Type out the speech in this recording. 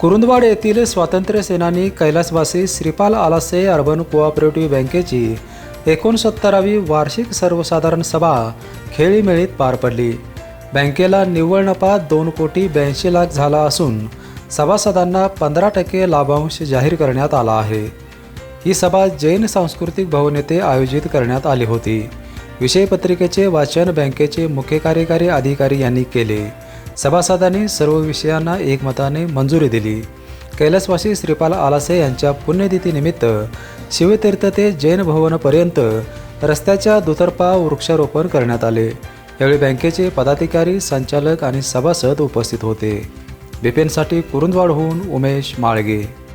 कुरुंदवाड येथील स्वातंत्र्य सेनानी कैलासवासी श्रीपाल आलासे अर्बन कोऑपरेटिव्ह बँकेची एकोणसत्तरावी वार्षिक सर्वसाधारण सभा खेळीमेळीत पार पडली. बँकेला निव्वळ नफा दोन कोटी ब्याऐंशी लाख झाला असून सभासदांना पंधरा टक्के लाभांश जाहीर करण्यात आला आहे. ही सभा जैन सांस्कृतिक भवन येथे आयोजित करण्यात आली होती. विषयपत्रिकेचे वाचन बँकेचे मुख्य कार्यकारी अधिकारी यांनी केले. सभासदांनी सर्व विषयांना एकमताने मंजुरी दिली. कैलासवासी श्रीपाल आलासे यांच्या पुण्यतिथीनिमित्त शिवतीर्थ ते जैन भवनपर्यंत रस्त्याच्या दुतर्फा वृक्षारोपण करण्यात आले. यावेळी बँकेचे पदाधिकारी संचालक आणि सभासद उपस्थित होते. बिपिनसाठी कुरुंदवाडहून उमेश माळगे.